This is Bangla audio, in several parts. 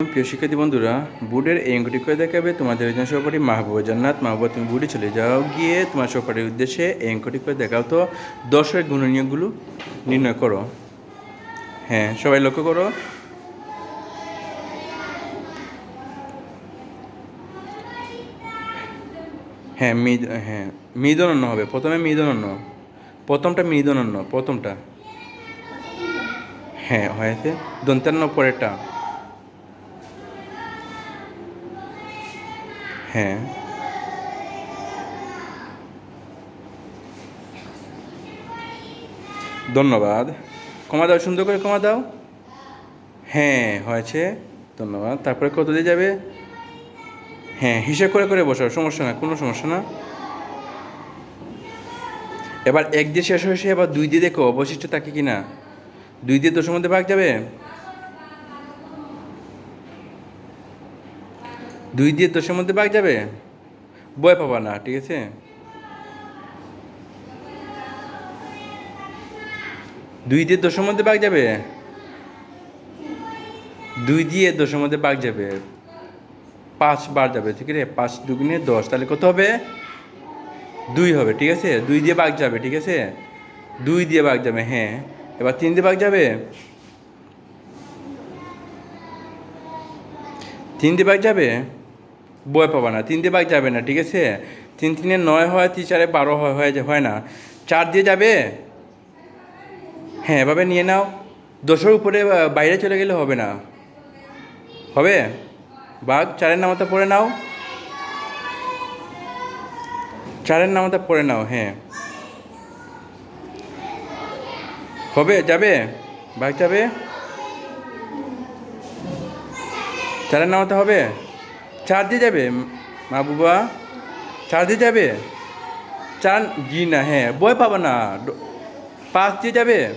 প্রিয় শিক্ষার্থী বন্ধুরা বুডের এই অঙ্কটি করে দেখাবে। তোমাদের একজন সহপাঠী মাহবুবা জান্নাত। মাহবুবা, তুমি বুডে চলে যাও, গিয়ে তোমার সহপাঠীর উদ্দেশ্যে এই অঙ্কটি করে দেখাও তো। দশের গুণনীয়কগুলো নির্ণয় করো। হ্যাঁ সবাই লক্ষ্য করো। হ্যাঁ মিদ হ্যাঁ মিদনন্য হবে। প্রথমে মিদনন্য। প্রথমটা মিদনন্য, প্রথমটা। হ্যাঁ হয়েছে। দন্তান্ন পরেরটা। হ্যাঁ। ধন্যবাদ। কমা দাও, সুন্দর করে কমা দাও। হ্যাঁ হয়েছে। ধন্যবাদ। তারপরে কত দিয়ে যাবে? হ্যাঁ হিসেব করে করে বসাও, সমস্যা না কোনো সমস্যা না। এবার এক দিয়ে শেষ হয়েছে, এবার দুই দিয়ে দেখো, অবশিষ্ট থাকে কি না দুই দিয়ে দশের মধ্যে ভাগ যাবে? দুই দিয়ে দশের মধ্যে ভাগ যাবে? বয় পাবা না, ঠিক আছে? দুই দিয়ে দশের মধ্যে ভাগ যাবে? দুই দিয়ে দশের মধ্যে ভাগ যাবে। পাঁচ বার যাবে, ঠিক আছে? পাঁচ দুগুণে দশ, তাহলে কত হবে? দুই হবে, ঠিক আছে? দুই দিয়ে ভাগ যাবে, ঠিক আছে? দুই দিয়ে ভাগ যাবে হ্যাঁ। এবার তিন দিয়ে ভাগ যাবে? তিন দিয়ে ভাগ যাবে? বয় পাবা না তিন দিয়ে ভাগ যাবে না, ঠিক আছে? তিন তিনে নয় হয়, তিন চারে বারো হয় হয় হয় না। চার দিয়ে যাবে? হ্যাঁ এভাবে নিয়ে নাও। দশের উপরে বাইরে চলে গেলে হবে না। হবে? বাঘ, চারের নামতা পড়ে নাও। চারের নামতা পড়ে নাও হ্যাঁ। হবে? যাবে? বাঘ যাবে? চারের নামতা হবে? চার দিয়ে যাবে, মা বুবা চার দিয়ে যাবে? চার জি না হ্যাঁ বই পাবা না। পাঁচ দিয়ে যাবে?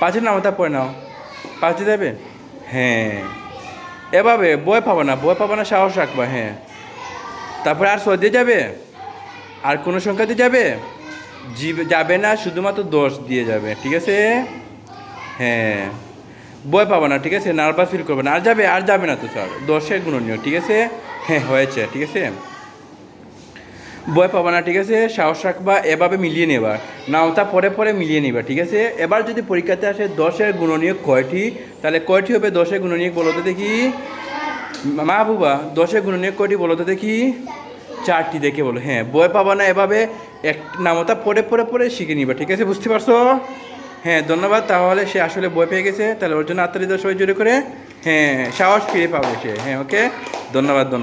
পাঁচের নামতা পড়ে নাও। পাঁচ দিয়ে যাবে? হ্যাঁ। এভাবে বই পাবো না, বই পাবো না, সাহস রাখবা হ্যাঁ। তারপরে আর ছয় দিয়ে যাবে? আর কোনো সংখ্যা দিয়ে যাবে? জি- যাবে না, শুধুমাত্র দশ দিয়ে যাবে, ঠিক আছে? হ্যাঁ। বই পাবো না, ঠিক আছে? নার্ভাস ফিল করবে না। আর যাবে আর যাবে না তো স্যার দশের গুণনীয় ঠিক আছে? হ্যাঁ হয়েছে, ঠিক আছে? বই পাবা না, ঠিক আছে? সাহস রাখবা, এভাবে মিলিয়ে নেবা। নাওতা পরে পরে মিলিয়ে নেবা, ঠিক আছে? এবার যদি পরীক্ষাতে আসে দশের গুণনীয় কয়টি? তাহলে কয়টি হবে দশের গুণনীয় বলো তো দেখি। মা বুবা, দশের গুণনীয় কয়টি বলো তো দেখি? চারটি দেখে বলো হ্যাঁ। বই পাবা না, এভাবে এক নামতা পরে পরে পরে শিখে নিবা, ঠিক আছে? বুঝতে পারছ? হ্যাঁ ধন্যবাদ। তাহলে সে আসলে বই পেয়ে গেছে, তাহলে ওর জন্য আত্মারি সবাই জোরে করে হ্যাঁ সাহস ফিরে পাবে সে। হ্যাঁ ওকে? ধন্যবাদ ধন্যবাদ।